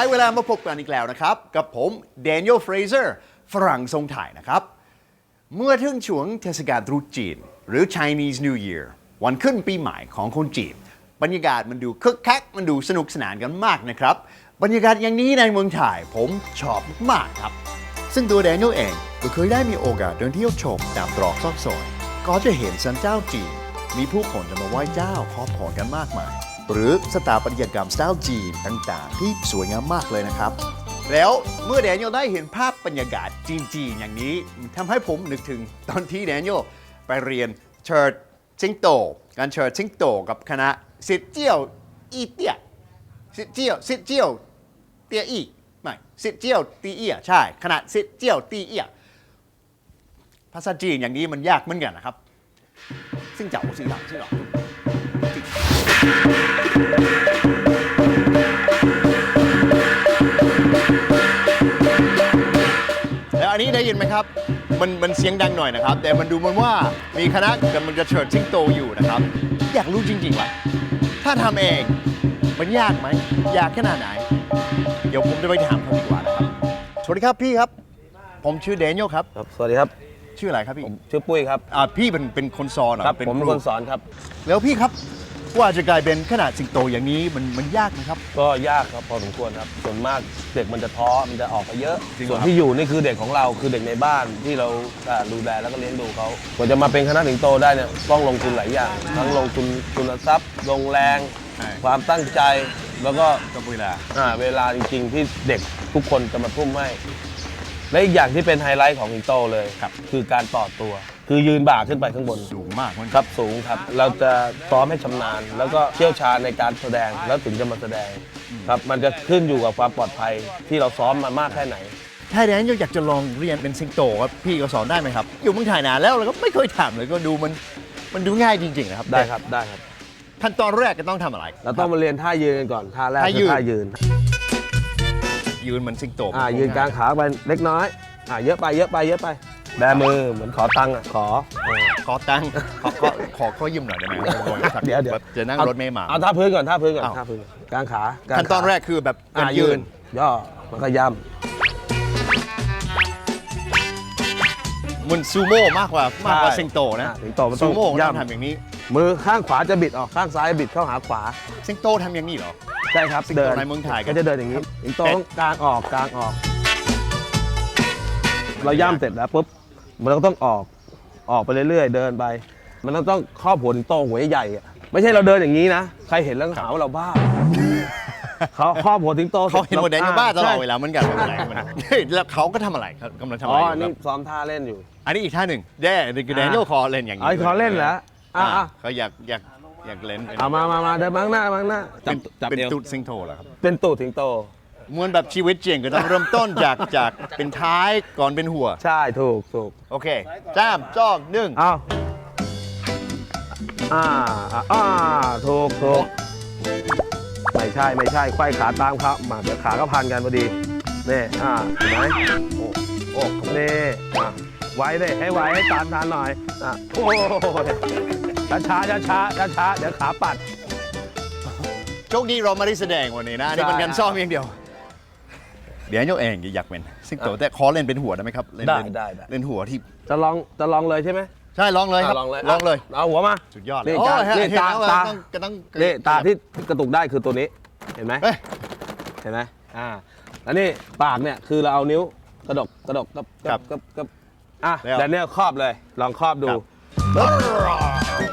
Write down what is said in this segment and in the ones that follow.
ได้เวลามาพบกันอีกแล้วนะครับ กับผม Daniel Fraser ฝรั่งทรงถ่ายนะครับ เมื่อถึงช่วงเทศกาลตรุษจีน หรือ Chinese New Year วันขึ้นปีใหม่ของคนจีน บรรยากาศมันดูคึกคัก มันดูสนุกสนานกันมากนะครับ บรรยากาศอย่างนี้ในเมืองไทยผมชอบมากครับ ซึ่งตัวแดเนียลเองก็เคยได้มีโอกาสเดินเที่ยวชมตามตรอกซอกซอย ก็จะเห็นสันเจ้าจีน มีผู้คนจะมาไหว้เจ้าขอพรกันมากมาย หรือสถาปัตยกรรมสไตล์จีนต่าง ๆ ที่สวยงามมากเลยนะครับ แล้วเมื่อแดเนียลได้เห็นภาพบรรยากาศจีนๆอย่างนี้ทำให้ผมนึกถึงตอนที่แดเนียลไปเรียนเชิดชิงโต การเชิดชิงโตกับคณะสิทธิ์เจียวอีเตียสิทธิ์เจียวสิทธิ์เจียวเตียอีไม่สิทธิ์เจียวตีเอียใช่คณะสิทธิ์เจียวตีเอียภาษาจีนอย่างนี้มันยากเหมือนกันนะครับซึ่งเจ้าซึ่งหลังซึ่งหลัง แล้วอันนี้ได้ยินไหมครับ มันมันเสียงดังหน่อยนะครับ แต่มันดูเหมันว่ามีคณะกำลังจะเชิดชิงโตอยู่นะครับ อยากรู้จริงๆว่าถ้าทำเองมันยากไหมยากขนาดไหน เดี๋ยวผมจะไปถามเขาดีกว่านะครับ สวัสดีครับพี่ครับ ผมชื่อเดน i e l ครับ ครับ สวัสดีครับ ชื่ออะไรครับพี่ผมชื่อปุ้ยครับ อ่าพี่เป็นเป็นคนสอนเหรอครับผมเป็นรูคนสอนครับ แล้วพี่ครับก ว่าจะกลายเป็นขนาดสิงโตอย่างนี้มันมันยากนะครับ ก็ยากครับพอสมควรครับส่วนมากเด็กมันจะท้อมันจะออกไปเยอะ จริงเหรอส่วนที่อยู่นี่คือเด็กของเราคือเด็กในบ้านที่เราอ่าดูแลแล้วก็เลี้ยงดูเขากว่าจะมาเป็นคณะถึงโตได้เนี่ยต้องลงทุนหลายอย่าง ทั้งลงทุนทุนทรัพย์ ลงแรง ใช่ ความตั้งใจแล้วก็ต้องเวลา อ่าเวลาจริงๆที่เด็กทุกคนจะมาทุ่มให้ และอีกอย่างที่เป็นไฮไลท์ของสิงโตเลยครับ คือการต่อตัว คือยืนบ่าขึ้นไปข้างบนสูงมากเหมือนคกันรับสูงครับ เราจะซ้อมให้ชำนาญ แล้วก็เชี่ยวชาญในการแสดงแล้วถึงจะมาแสดงครับมันจะขึ้นอยู่กับความปลอดภัยที่เราซ้อมมามากแค่ไหนถ้าแดนอยากจะลองเรียนเป็นสิงโตครับพี่ก็สอนได้ไหมครับ อยู่เมืองไทยนานแล้วเราก็ไม่เคยถามเลยก็ดูมันมันดูง่ายจริงๆนะครับได้ครับได้ครับขั้นตอนแรกก็ต้องทำอะไร เราต้องมาเรียนท่ายืนกันก่อนท่าแรกท่าคืยือนท่ายืน ยืนเหมันสิงโตอ่ายืนกลางขาไปเล็กน้อยอ่าเยอะไปเยอะไปเยอะไป แบมือเหมือนขอตังค์อะขอเออขอตังค์ขอขอขอขอยืมหน่อยได้ไหมเดี๋ยวเดี๋ยวแบบจะนั่งรถเมล์มา เอาท่าพื้นก่อนท่าพื้นก่อนอ้าว ท่าพื้นก่อนกลางขากลางขั้นตอนขาแรกคือแบบอ่าการยืยืนน ย่อแล้วก็ย่เหมันซูโม่มากกว่ามากกว่าใช่สิงโตนะอ่าสิงโตมันต้ซูองโม่ก็ต้องย่ำทำอย่างนี้ำมือข้างขวาจะบิดออกข้างซ้ายบิดเข้าหาขวาสิงโตทำอย่างนี้เหรอ ใช่ครับสิงโตในเมืองไทยก็ก็จะเดินอย่างนี้สิงโตต้องกลางออกกลางออก เราย่ำเสร็จแล้วปุ๊บ มันก็ต้องออกออกไปเรื่อยๆ เดินไป มันต้องต้องครอบหัวสิงโตหัวใหญ่ๆอะไม่ใช่เราเดินอย่างนี้นะ ใครเห็นแล้วก็หาว่าเราบ้า เขาครอบหัวสิงโตเขาเห็นหมดแดนอยู่บ้านตลอดเวใช่ลาเหมือนกันไม่เป็นไรไม่เป็นไรเฮ้ยแล้วเขาก็ทำอะไรครับกำลังทำอ๋อะอไรอันอยู่นี้ครับซ้อมท่าเล่นอยู่ อันนี้อีกท่าหนึ่งแย่คือแดนโยคอเล่นอย่างนี้อ๋อขอเล่นเหรออะอ่าอะเขาอยากอยากอยากเล่นเอามามามาเดินมาข้างหน้ามาข้างหน้าจัเป็บนจับเป็นเอวตูดสิงโตเหรอครับ เป็นตูดสิงโตเห มือนแบบชีวิตจริงก็ต้องเริ่มต้นจากจากเป็นท้ายก่อนเป็นหัว ใช่ถูกถูกโอเคจ้ามจ้องหนึ่งเอาอ่าอ่าอ่าถูกถูกไม่ใช่ไม่ใช่ไขว้ขาตามครับมาเดี๋ยวขาก็พันกันพอดีนี่อ่าเห็นไหมโอ้โอ้นี่อะไว้เลยให้ไว้ให้ตามทานหน่อยอะโอ้ยช้าช้าช้าช้าช้าช้าเดี๋ยวขาปัด โชคดีเราไม่ได้แสดงวันนี้นะอันนี่ใช่เป็นการซ้อมอย่างเดียว เดี๋ยวโยเองอยากเป็นสิงโตแต่ขอเล่นเป็นหัวได้ไหมครับเล่นได้เล่นได้ได้ เล่นหัวที่จะลองจะลองเลยใช่ไหมใช่ลองเลยครับะลองเลยลองเลยะเอาหัวมาสุดยอดเลยนี่โอ้ตาเห็นนี่เห็นตาแล้วว่าตาต้องก็ต้องนี่ตาที่กระตุกได้คือตัวนี้เห็นไหมเฮ้ยเห็นไหมอ่าแล้วนี่ปากเนี่ยคือเราเอานิ้วกระดกกระดกกับกับกับกับอะแล้วแต่เนี่ยครอบเลย ลองครอบดูครับ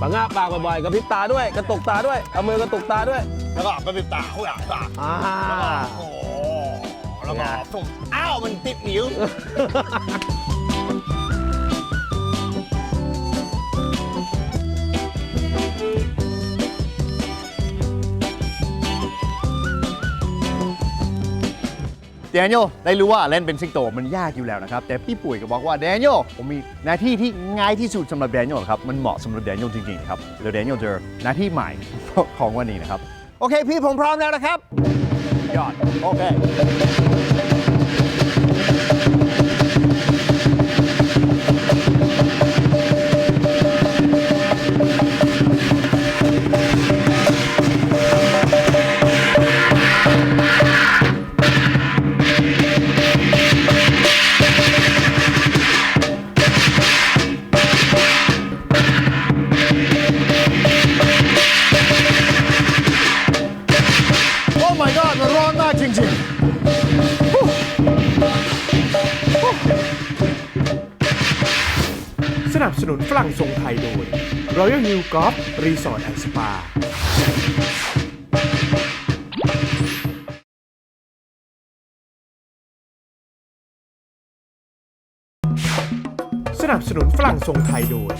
ปังงาปากบ่อยๆกระพริบตาด้วย กระตุกตาด้วย เอามือกระตุกตาด้วย แล้วก็ไปเป็นตาเขาอยากตาอ่าโอ้โหแล้วก็ส่งอ้าวมันติดนิ้ว แดเนียลได้รู้ว่าเล่นเป็นสิงโตมันยากอยู่แล้วนะครับ แต่พี่ปุ๋ยก็บอกว่าแดเนียลผมมีหน้าที่ที่ง่ายที่สุดสำหรับแดเนียลครับ มันเหมาะสำหรับแดเนียลจริงๆนะครับแล้วแดเนียลเจอหน้าที่ใหม่ของวันนี้นะครับ โอเคพี่ผมพร้อมแล้วนะครับยอดโอเค นุนฝรั่งทรงไทยโดย Royal Hill Golf Resort and Spa สนับสนุนฝรั่งทรงไทยโดย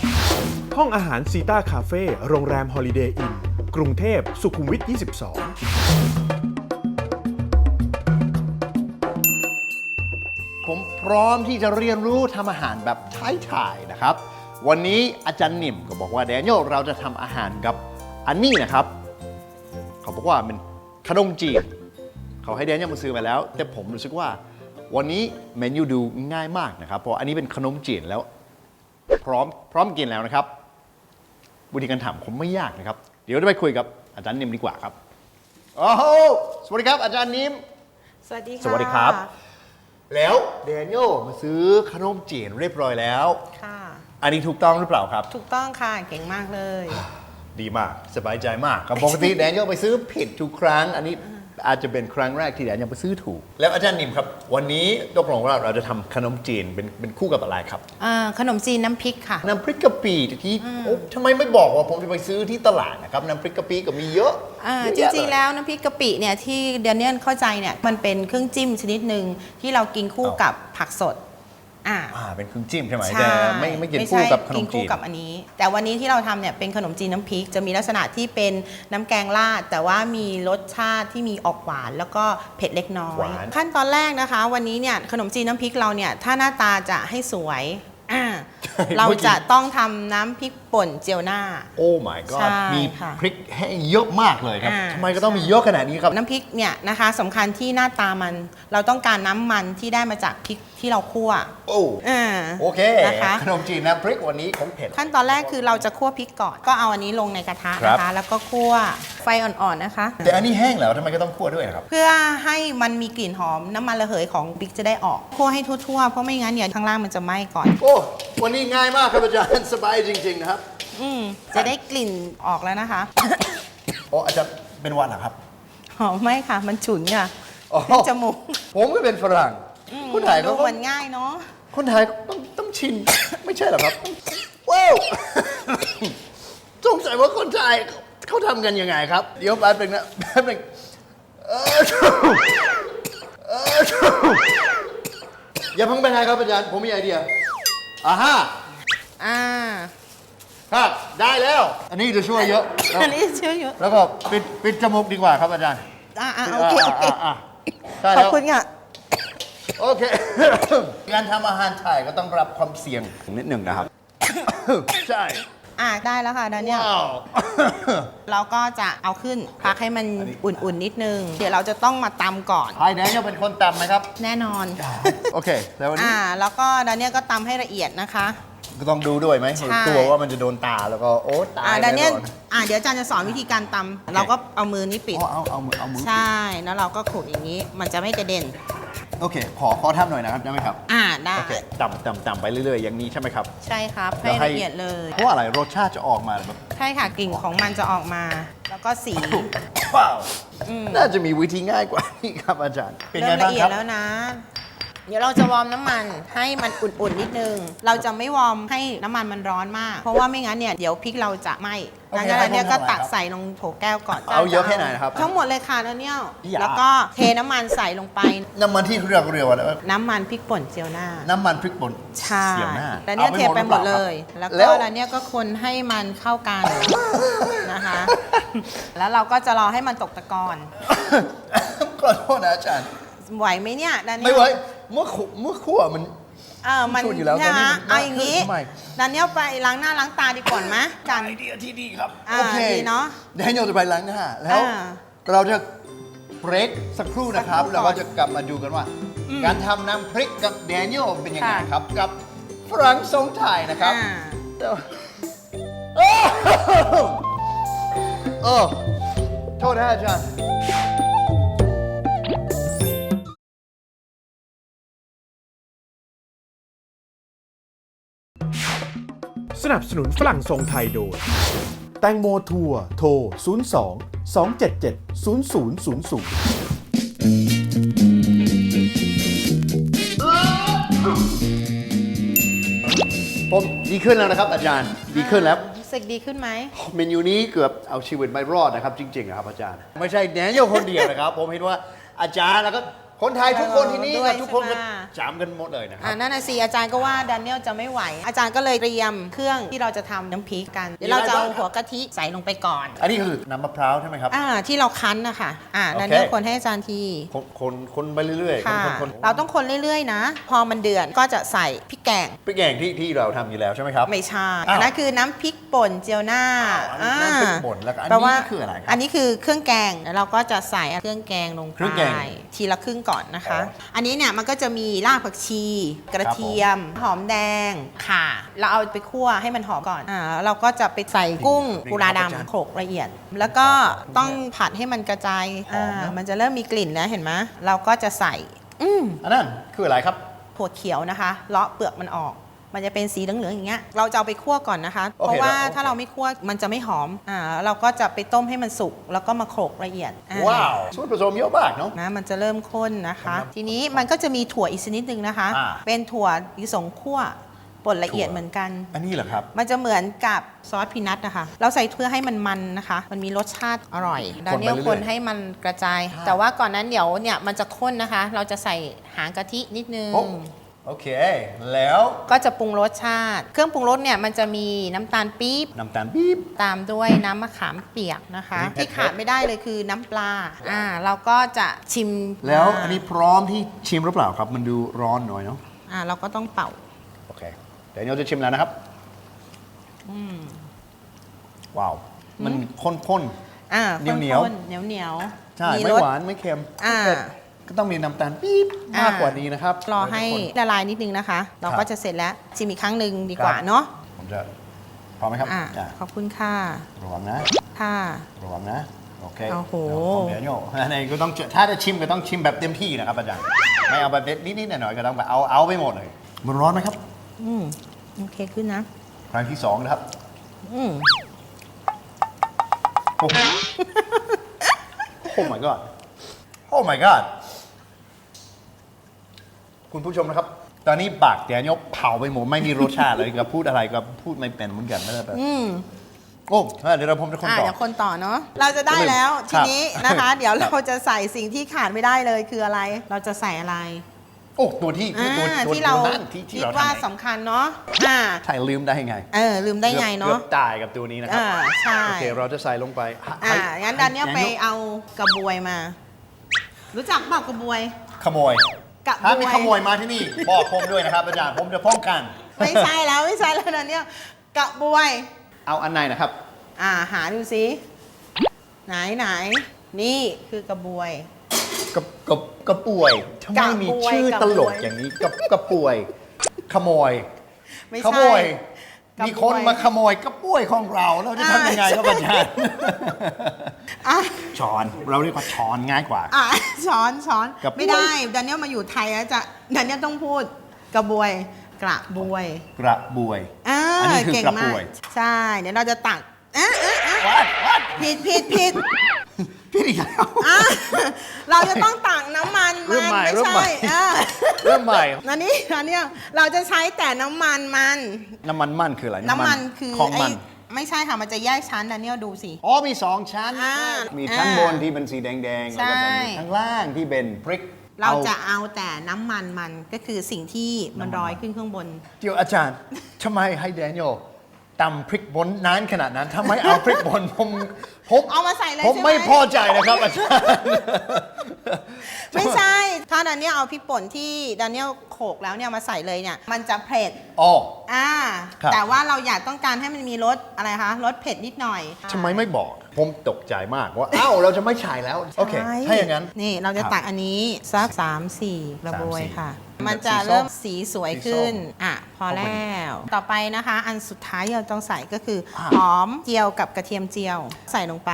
ห้องอาหารซีต้าคาเฟ่โรงแรมฮอลิเดย์อินกรุงเทพสุขุมวิท 22ผมพร้อมที่จะเรียนรู้ทำอาหารแบบถ่ายๆนะครับ วันนี้อาจารย์นิ่มก็บอกว่าแดเนียลเราจะทำอาหารกับอันนี้นะครับ เขาบอกว่าเป็นขนมจีนเขาให้แดเนียลมาซื้อมาแล้ว แต่ผมรู้สึกว่าวันนี้เมนูดูง่ายมากนะครับ เพราะอันนี้เป็นขนมจีนแล้ว พร้อมพร้อมกินแล้วนะครับวิธีการทำผมไม่ยากนะครับ เดี๋ยวเราไปคุยกับอาจารย์นิ่มดีกว่าครับโอ้โหสวัสดีครับ อาจารย์นิ่มสวัสดีค่ะ สวัสดีครับ แล้วแดเนียลมาซื้อขนมจีนเรียบร้อยแล้ว ค่ะ อันนี้ถูกต้องหรือเปล่าครับ ถูกต้องค่ะเก่งมากเลย ดีมากสบายใจมากครับปกติแดเนียลไปซื้อผิดทุกครั้ง อันนี้อาจจะเป็นครั้งแรกที่แดเนียลไปซื้อถูก แล้วอาจารย์นิมครับ วันนี้ตกลงว่าเราจะทำขนมจีนเป็นเป็นคู่กับอะไรครับ อ่าขนมจีนน้ำพริกค่ะ น้ำพริกกะปิที่โอ้ทำไมไม่บอกว่าผมจะไปซื้อที่ตลาดนะครับน้ำพริกกะปิก็มีเยอะอ่าเยอะจแยะริงเยๆแล้วน้ำพริกกะปิเนี่ยที่เดนเนียนเข้าใจเนี่ยมันเป็นเครื่องจิ้มชนิดหนึ่งที่เรากินคู่กับผักสด อ่าอ่าเป็นเครื่องจิ้มใช่ไหมใช่แต่ไม่ไม่กินใช่คู่กับขนกิมนจีคู่นกับอันนี้ แต่วันนี้ที่เราทำเนี่ยเป็นขนมจีนน้ำพริก จะมีลักษณะที่เป็นน้ำแกงราดแต่ว่ามีรสชาติที่มีออกหวาน แล้วก็เผ็ดเล็กน้อหวายนขั้นตอนแรกนะคะ วันนี้เนี่ยขนมจีนน้ำพริกเราเนี่ยถ้าหน้าตาจะให้สวยอ่าเราจะต้องทำน้ำพริกป่นเจียวหน้า โอ้ my god ใช่มีค่ะพริกให้เยอะมากเลยครับอ่า ทำไมก็ต้องมีเยอะขนาดนี้ครับ น้ำพริกเนี่ยนะคะสำคัญที่หน้าตามัน เราต้องการน้ำมันที่ได้มาจากพริกที่เราคั่วโอ้อ่า โอเคนะคะ ขนมจีนน้ำพริกวันนี้ของเผ็ด ขั้นตอนแรกคือเราจะคั่วพริกก่อนก็เอาอันนี้ลงในกระทะครับนะคะแล้วก็คั่วไฟอ่อนๆนะคะ แต่อันนี้แห้งแล้วทำไมก็ต้องคั่วด้วยนะครับ เพื่อให้มันมีกลิ่นหอมน้ำมันระเหยของพริกจะได้ออกคั่วให้ทั่วๆเพราะไม่งั้นเนี่ยข้างล่างมันจะไหม้ก่อน โอ้ วันนี้ง่ายมากครับอาจารย์สบายจริง ๆ นะครับอืมจะได้กลิ่นออกแล้วนะคะ โอ้อาจารย์เป็นหวัดเหรอครับ หอมไหมค่ะ มันฉุนค่ะอ๋อขึ้นจมูกผมก็เป็นฝรั่งอืมคนไทยดูเขาก็เหมือนง่ายเนาะคนไทยต้องต้องชิน ไม่ใช่เหรอครับว้าว สงสัยว่าคนไทยเขาทำกันยังไงครับ เดี๋ยวแป๊บนึงนะแป๊บนึงเออเอออย่าเพิ่งไปไหนครับอาจารย์ผมมีไอเดียอ่าฮะ อ่าครับได้แล้ว อันนี้จะช่วยเยอะแล้วอันนี้เชื่ออยู่แล้วก็ปิดปิดจมูกดีกว่าครับอาจารย์อ่าอ่าโอเคโอเคอ่าอ่าอ่าได้ขอบแล้วคุณค่ะ โอเค การทำอาหารไทยก็ต้องรับความเสี่ยงนิดหนึ่งนะครับ ใช่อ่าได้แล้วค่ะดานเนี่ย ว้าว เราก็จะเอาขึ้นพักให้มันอุ่นๆนิดนึง เดี๋ยวเราจะต้องมาตำก่อน ไทยแดนจะเป็นคนตำไหมครับ แน่นอน โอเค แล้ววันนี้ อ่า แล้วก็ดานเนี่ยก็ตำให้ละเอียดนะคะ ก็ต้องดูด้วยไหมใช่ กลัวว่ามันจะโดนตาแล้วก็โอ้ตายอ่าดานเนี่ยแออ่าเดี๋ยวอาจารย์จะสอนวิธีการตำเราก็เอามือนี้ปิด อ๋อเอาเอามือเอามือใช่แล้วเราก็ขูดอย่างนี้มันจะไม่กระเด็น โอเค ขอขอทำหน่อยนะครับได้ไหมครับอ่าได้โอเคตำตำตำไปเรื่อยๆอย่างนี้ใช่ไหมครับ ใช่ครับให้แล้วให้ ละเอียดเลย เพราะว่าอะไรรสชาติจะออกมาแบบใช่ค่ะกลิ่นของมันจะออกมา แล้วก็สี ว้าวอืม น่าจะมีวิธีง่ายกว่านี้ครับอาจารย์เป็นเริ่ไงมบ้าละงเอีคยรัดบแล้วนะ เดี๋ยวเราจะวอร์มน้ำมันให้มันอุ่นๆนิดนึง เราจะไม่วอร์มให้น้ำมันมันร้อนมาก เพราะว่าไม่งั้นเนี่ยเดี๋ยวพริกเราจะไหม้โอเคดังนั้นเนี่ยให้ผมก็ทำอะไรตักครับใส่ลงโถแก้วก่อนเอาเยอะแค่ไหนนะครับทั้งหมดเลยค่ะแล้วเนี่ยอย่า แล้วก็เทน้ำมันใส่ลงไป น้ำมันที่เรียกเรียกว่าอะไรน้ำมันพริกป่นเจียวหน้า น้ำมันพริกป่นใช่เสียบหน้าแล้วเนี่ยอาเทไปหมดเลยรือปาแล้วแล้ก็วแล้วเนี่ยก็คนให้มันเข้ากันนะคะ แล้วเราก็จะรอให้มันตกตะกอน ขอโทษนะอาจารย์ ไหวไหมเนี่ยดันเนี่ยไม่ไหว เมื่อขุเมื่อคั่วมัน เออมันพูดอยู่แล้วใช่ไหมแต่นี่มันเอาอย่างนี้ทำไมดันเนี่ยไปล้างหน้าล้างตาดีก่อนไหมกัน ไอเดียที่ดีครับ อ่าโอเคดีเนอะแดเนียลจะไปล้างหน้าแล้วอ่าเราจะเบรกสักครู่นะครับ สักครู่ก่อนแล้วก็จะกลับมาดูกันว่า อืมการทำน้ำพริกกับแดเนียลเป็นยังไงค่ะ ครับ กับฝรั่งทรงไทยนะครับอ่าแต่ว่าโอ้โอ้โทษนะอาจารย์ สนับสนุนฝรั่งทรงไทยโดย แตงโมทัวร์โทร 02 277 0000ผผมดีขึ้นแล้วนะครับอาจารย์ดีขึ้นแล้ว รู้สึกดีขึ้นไหม เมนูนี้เกือบเอาชีวิตไม่รอดนะครับ จริงๆนะครับอาจารย์ ไม่ใช่แดเนียลคนเดียวนะครับ ผมเห็นว่าอาจารย์แล้วก็ คนไทยทุกคนที่นี่ด้วยครับทุกคนก็ใช่ไหมจำกันหมดเลยนะครัอ่าบ นั่นน่ะสิอาจารย์ก็ว่าดานิเอลจะไม่ไหว อาจารย์ก็เลยเตรียมเครื่องที่เราจะทำน้ำพริกกันเดี๋ยวเราจะเอาหัวกะทิใส่ลงไปก่อนอันนี้คือน้ำมะพร้าวใช่ไหมครับ อ่าที่เราคั้นนะคะอ่าโอเคดานิเอลคนให้อาจารย์ทีคนคนคนไปเรื่อยๆค่ะ คนคนเราต้องคนเรื่อยๆนะ พอมันเดือดก็จะใส่พริกแกงพริกแกงที่ที่เราทำอยู่แล้วใช่ไหมครับ ไม่ใช่อ้าวอันนั้นคือน้ำพริกป่นเจียวหน้าอ้าวอันนี้น้ำพริกป่นแล้วก็อันนี้แปลว่าคืออะไรครับอันนี้คือเครื่องแกงแล้วเราก็จะใส่เครื่องแกงลงเครื่องไปแกง ทีละครึ่งก่อนนะคะอ๋ออันนี้เนี่ยมันก็จะมีรากผักชี กระเทียม หอมแดงข่าเราเอาไปคั่วให้มันหอมก่อนอ่าเราก็จะไปใส่กุ้งนี่กุลาครับอาจารย์ดำโขลกละเอียด แล้วก็ต้องผัดให้มันกระจายหอมนะอ่ามันจะเริ่มมีกลิ่นแล้วเห็นไหมเราก็จะใส่ อืมอันนั้นคืออะไรครับถั่วเขียวนะคะ เลาะเปลือกมันออก มันจะเป็นสีเหลืองๆอย่างเงี้ยเราจะเอาไปคั่วก่อนนะคะ โอเคเพราะว่าแล้วโอเคถ้าเราไม่คั่วมันจะไม่หอมอ่าเราก็จะไปต้มให้มันสุกแล้วก็มาโขลกละเอียดอ่ว้าวส่วนผสมเยอะมากเนาะ นะมันจะเริ่มข้นนะคะ ทีนี้มันก็จะมีถั่วอีกชนิดหนึ่งนะคะ อ่า เป็นถั่วลิสงคั่วป่นละเอียดถั่วเหมือนกัน อันนี้เหรอครับ มันจะเหมือนกับซอสพีนัทนะคะ เราใส่เพื่อให้มันมันนะคะ มันมีรสชาติอร่อยดาเนียลคนไปเรื่อยๆคนให้มันกระจายแต่ว่าก่อนนั้นเดี๋ยวเนี่ยมันจะข้นนะคะ เราจะใส่หางกะทินิดนึง โอ้ โอเค แล้วก็จะปรุงรสชาติ เครื่องปรุงรสเนี่ยมันจะมีน้ำตาลปี๊บ น้ำตาลปี๊บ ตามด้วยน้ำมะขามเปียกนะคะนี่เผ็ดๆที่ขาดไม่ได้เลยคือน้ำปลา อ่า เราก็จะชิมแล้วอันนี้พร้อมที่ชิมหรือเปล่าครับ มันดูร้อนหน่อยเนาะ อ่า เราก็ต้องเป่า โอเค เดี๋ยวเราจะชิมแล้วนะครับว้าว มันข้นอ่าเหนียวเหนียวเหนียวเหนียวๆๆใช่มีไม่รสหวานไม่เค็ม อ่า ก็ต้องมีน้ำตาลปี๊บอ่ามมากกว่านี้นะครับรอให้ทุกคนละลายนิดนึงนะคะ เราครับก็จะเสร็จแล้วชิมอีกครั้งหนึ่งดีกว่าครับเนาะผมจะพร้อมไหมครับอ่าอะขอบคุณค่ะระวังนะค่ะระวังนะโอเคโอ้โหเดี๋ยวโยอันนี้ก็ต้องเจอถ้าจะชิมก็ต้องชิมแบบเต็มที่นะครับอาจารย์ไม่เอาแบบนิดๆหน่อยๆก็ต้องแบบเอาเอาไปหมดเลยมันร้อนไหมครับ อืมโอเคขึ้นนะครั้งที่สองนะครับ อืมโอ้โห Oh my god Oh my god คุณผู้ชมนะครับ ตอนนี้ปากเดี๋ยวยกเผาไปหมดไม่มีรสชาติเลยก็พูดอะไรก็พูดไม่เป็นเหมือนกันไม่ได้แบบอืมโอ้เดี๋ยวเราผมจะคนอ่าต่อ เดี๋ยวคนต่อเนาะเราจะได้แล้วคทีรับนี้นะคะ เดี๋ยวครับเราจะใส่สิ่งที่ขาดไม่ได้เลยคืออะไร เราจะใส่อะไรโอ้ตัวที่อ่าตัวตัวที่เราตัวนั้นที่ที่คิดเราว่าทำเองสำคัญเนาะอ่าใช่ลืมได้ยังไงเออลืมได้ไงกืเนาะอบตายกับตัวนี้นะครัอ่าใช่ โอเคเราจะใส่ลงไปอ่าให้งั้นดันเนี่ยไปแกเอากระบวยมา รู้จักเปล่ากระบวยขโมย กระถ้าบมีวยขโมยมาที่นี่ บอกผมด้วยนะครับอาจารย์ผมจะป้องกัน ไม่ใช่แล้วไม่ใช่แล้วนะเนี่ยกระบวย เอาอันไหนนะครับ อ่าหาดูสิไหนไหนนี่คือกระบวย กับกับกระป่วยทำไมมีกระป่วยชื่อกระตป่วยลกอย่างนี้กับกระป่วย ขโมย ไม่ขใช่โมยกระ มีคนป่วยมาขโมยกระป่วยของเราเราจะทำยังไงครับอาจารย์ อะช้อนเราเรียกว่าช้อนง่ายกว่า อะช้อนช้อนกระบวย ไม่ได้ดันเนียลมาอยู่ไทยแล้วจะดันเนียลต้องพูดกระบวยกระบวยกระบวย อ่าอันนี้คือเก่งกระมาบกวยใช่ เดี๋ยวเราจะตักอะอะอะวัดวัดผิดผิดผิด พี่อีกแล้ว อะเราจะต้องตักน้ำมันเริ่มันมใหม่ไม่เริ่มใหม่ใช่อะเริ่มใหม่นันนี่นันเนี่ยเราจะใช้แต่น้ำมันมัน น้ำมันมันคืออะไรน้ำมันคือของไอ้มัน ไม่ใช่ค่ะมันจะแยกชั้นดันเนียลดูสิ อ๋อมีสองชั้น อ่ามีชั้นอ่าบนที่เป็นสีแดงๆใช่แล้วก็จะมีข้างล่างที่เป็นพริกเราอจะเอาแต่น้ำมันมันก็คือสิ่งที่มันลอยขึ้นข้างบน เดี๋ยวอาจารย์ทำไมให้แดเนียล ตำพริกบนนานขนาดนั้นทำไมเอาพริกบนผมผมเอามาใส่เลยผมใช่ไหมไม่พอใจนะครับอาจารย์ ไม่ใช่ ถ้าดันเนียลเอาพริกป่นที่ดันเนียลโขลกแล้วเนี่ยมาใส่เลยเนี่ย มันจะเผ็ดอ๋อ อ่าครับ แต่ว่าเราอยากต้องการให้มันมีรสอะไรคะรสเผ็ดนิดหน่อยทำไมไม่บอก ผมตกใจมากว่าอ้าวเราจะไม่ฉายแล้ว โอเค ใช่ถ้าอย่างนั้น นี่เราจะครับตักอันนี้สัก3 4กระบวยสามสี่ค่ะแบบ มันจะสีส้มเริ่มสีสวยสีส้มขึ้น อะ พอขอบคุณแล้ว ต่อไปนะคะ อันสุดท้ายที่เราต้องใส่ก็คืออ่าหอมเจียวกับกระเทียมเจียวใส่ลงไป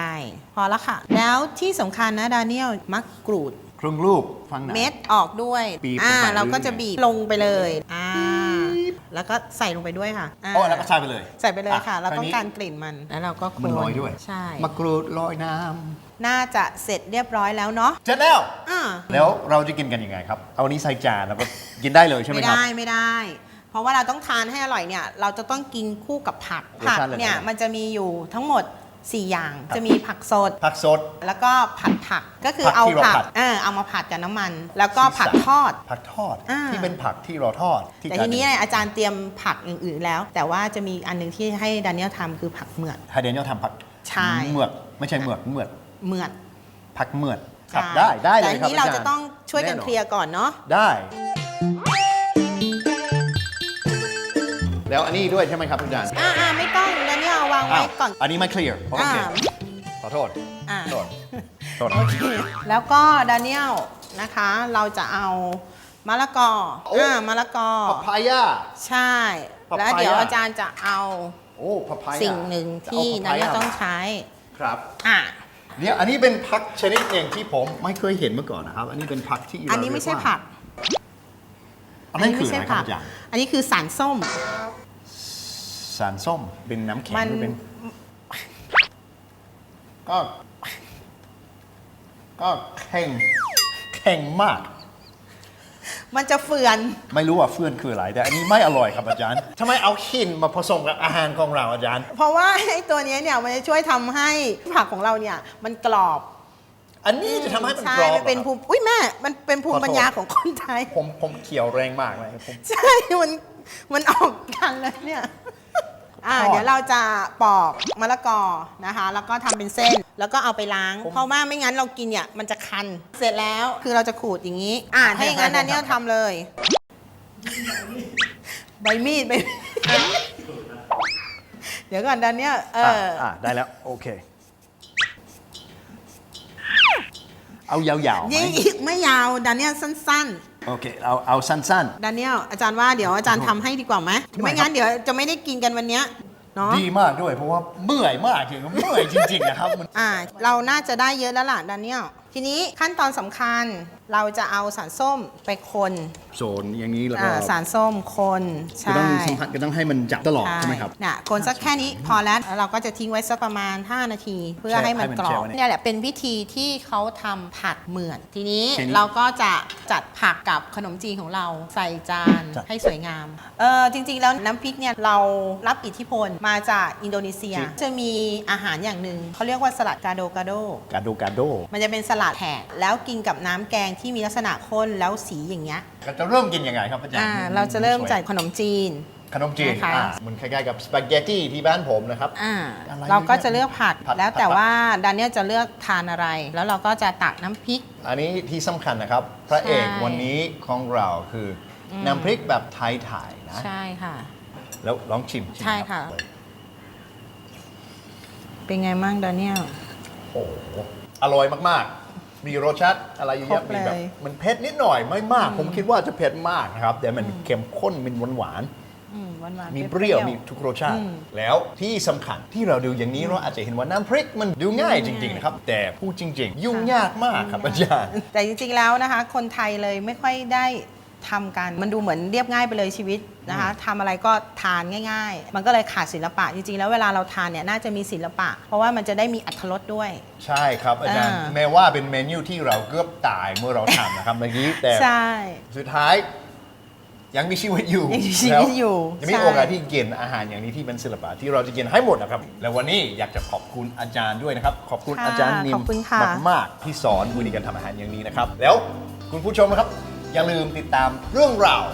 พอแล้วค่ะ แล้วที่สำคัญนะดาเนียลมักกรูดครึ่งลูกฟังหนะเม็ดออกด้วยบีบอ่าลงไปเราก็จะหรือไงบีบลงไปเลย อ่า แล้วก็ใส่ลงไปด้วยค่ะาโอ้แล้วก็ใส่ไปเลยใส่ไปเลยค่ะอะเราต้องคราวนี้การกลิ่นมัน แล้วเราก็คนมันลอยด้วยใช่ มะกรูดลอยน้น่าจะเสร็จเรียบร้อยแล้วเนาะำเสร็จแล้วอ่าแล้วเราจะกินกันยังไงครับ เอาอันนี้ใส่จานแล้วก็กินได้เลยใช่ไหมไม่ครับ ได้ไม่ได้ เพราะว่าเราต้องทานให้อร่อยเนี่ย เราจะต้องกินคู่กับผัก รสผักชาติอะไรเนี่ยบ้างมันจะมีอยู่ทั้งหมด 4 อย่าง จะมีผักสด ผักสด แล้วก็ผัดผักก็คือผักเอาที่เราผักผัดเออเอามาผัดกับน้ำมัน แล้วก็ผักทอด ผักทอดอ่า ที่เป็นผักที่เราทอดที่แต่การทีนี้เนี่ยอาจารย์เตรียมผักอื่นๆแล้ว แต่ว่าจะมีอันหนึงที่ให้ดานิเอลทำคือผักเหมือด ไฮเดนยลทำผักใช่เมือกไม่ใช่เมือกเมือกเหมือดผักเมือกครับใช่ได้ได้เลแต่ยทีครับนี้เราจจะต้องช่วยกันแอเคลียร์ก่อนเนาะ ได้ แล้วอันนี้ด้วยใช่ไหมครับอาจารย์ อ่าอ่าไม่ต้องดานิเอลวาง ไว้อ้าวก่อน อันนี้ไม่เคลียร์โอเคอ่า ขอโทษอ่า โทษโทษ โอเค แล้วก็ดานิเอลนะคะ เราจะเอามะละกอโอ้ อ่ามะละกอพพายา ใช่ ปะแล้วปายาเดี๋ยวอาจารย์จะเอาโอ้พพายาสิ่งหนึ่งที่จะดาเอานิเอล papaya ต้องใช้ ครับอะ เนี่ยอันนี้เป็นผักชนิดหนึ่งที่ผมไม่เคยเห็นมาก่อนนะครับ อันนี้เป็นผักที่เราอันนี้ไม่ใช่เรียว่าผัก อันนั้นคืออะไรครับอาจารย์อันนี้คือสารส้ม สารส้มเป็นน้ำแข็งมัน หรือเป็นก็ ก็แข็งแข็งมาก มันจะเฟือน ไม่รู้ว่าเฟื่อนคืออะไรแต่อันนี้ไม่อร่อยครับอาจารย์ทำไมเอาขินมาผสมกับอาหารของเราอาจารย์ เพราะว่าไอ้ตัวเนี้ยเนี่ยมันจะช่วยทำให้ผักของเราเนี่ยมันกรอบอันนี้จะทำให้มันใช่กรอบมันเป็นหรอภูมิอุ้ยแม่ มันเป็นภูขมิอโทษ ปัญญาของคนไทย ผมผมเขียวแรงมากเลยผม ใช่ มันมันออกกันเลยเนี่ย อ่าทอด เดี๋ยวเราจะปอกมะละกอนะคะ แล้วก็ทำเป็นเส้นแล้วก็เอาไปล้างเพราะว่าไม่งั้นเรากินเนี่ยมันจะคัน เสร็จแล้วคือเราจะขูดอย่างนี้ อ่าถ้าอย่างนั้นอันเนี้ยทำเลย ใบมีดใบมีดเดี๋ยวก่อนดันเนี่ยเออออ่าได้แล้ว โอเค เอายาวๆไหมยิ่งอีกไม่ยาวดันเนี่ยสั้น โอเค เอาเอาสั้นๆดันเนี่ยอาจารย์ว่าเดี๋ยวอาจารย์ทำให้ดีกว่าไหมทำไมไม่งั้นเดี๋ยวจะไม่ได้กินกันวันเนี้ยเนาะๆ ดีมากด้วยเพราะว่าเมื่อยมากถึงเมื่อยจริงๆนะครับมัน อ่า เราน่าจะได้เยอะแล้วล่ะดันเนี่ยทีนี้ขั้นตอนสำคัญเราจะเอาสารส้มไปคนโซนอย่างนี้แล้วก็อ่าสารส้มคนก็ใช่ต้องสัมผัสก็ต้องให้มันจับตลอดใช่ไหมครับ น่ะคนสักแค่นี้พอแล้วแล้วเราก็จะทิ้งไว้สักประมาณ 5 นาที เพื่อใช่ให้มันให้มันกรอแช่บไว้เนี่ยเนี่ยแหละเป็นวิธีที่เขาทำผัดเหมือน ทีนี้ทีนี้เราก็จะจัดผักกับขนมจีนของเราใส่จานจัด ให้สวยงามเออจริง ๆ แล้วน้ำพริกเนี่ยเรารับอิทธิพลมาจากอินโดนีเซีย จะมีอาหารอย่างหนึ่งเขาเรียกว่าสลัดกาโดกาโด กาโดกาโด มันจะเป็นสลัดแห้งแล้วกินกับน้ำแกงที่มีลักษณะข้นแล้วสีอย่างเงี้ยก็จะเริ่มกินยังไงครับอาจารย์อ่าเราจะเริ่มจากขนมจีน ขนมจีนนะคะ อ่ามันคล้ายๆกับสปาเกตตี้ที่บ้านผมนะครับ อ่าอะไรเราก็จะเลือกผัดผัดแล้วแต่ผัด ว่าดานเนียลจะเลือกทานอะไร แล้วเราก็จะตักน้ำพริก อันนี้ที่สำคัญนะครับ พระเอกใช่วันนี้ของเราคืออม น้ำพริกแบบไทยๆนะ ใช่ค่ะ แล้วลองชิมชิมใช่ค่ะ รับเป็นไงมั่งดานเนียล โอ้โหอร่อยมากๆ มีรสชาติอะไรเยอะครแยะบมีแบบเลยมันเผ็ดนิดหน่อยไม่มาก ผมคิดว่าจะเผ็ดมากนะครับ แต่มันเข้มข้นมันหวานอืมหวานๆๆ มีเปรี้ยวๆมีทุกรสชาติ อืม แล้วที่สำคัญที่เราดูอย่างนี้เราอาจจะเห็นว่าน้ำพริกมันดูง่ายจริง ๆ นะครับ แต่พูดจริง ๆ ยุ่งยากมากครับอาจารย์ แต่จริงๆแล้วนะคะ คนไทยเลยไม่ค่อยได้ ทำกัน มันดูเหมือนเรียบง่ายไปเลยชีวิตนะคะทำอะไรก็ทานง่าย ๆ มันก็เลยขาดศิลปะจริงๆ แล้วเวลาเราทานเนี่ยน่าจะมีศิลปะ เพราะว่ามันจะได้มีอรรถรสด้วย ใช่ครับอาจารย์อ่า แม้ว่าเป็นเมนูที่เราเกือบตายเมื่อเราทำนะครับเมื่อกี้แต่ ใช่ สุดท้ายยังมีชีวิตอยู่ยังมีชีวิตอยู่แล้วจะมีใช่ โอกาสที่กินอาหารอย่างนี้ที่เป็นศิลปะที่เราจะกินให้หมดนะครับ แล้ววันนี้อยากจะขอบคุณอาจารย์ด้วยนะครับ ขอบคุณค่ะอาจารย์นิขมอบคุณค่ะมากๆที่สอนวิธีการทำอาหารอย่างนี้นะครับ แล้วคุณผู้ชมนะครับ อย่าลืมติดตามเรื่องราว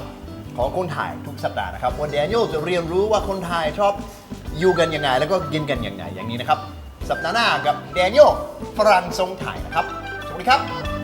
ของคนไทยทุกสัปดาห์นะครับวันแดเนียลจะเรียนรู้ว่าคนไทยชอบอยู่กันยังไง แล้วก็กินกันยังไงอย่างนี้นะครับ สัปดาห์หน้ากับแดเนียลฝรั่งทรงไทยนะครับสวัสดีครับ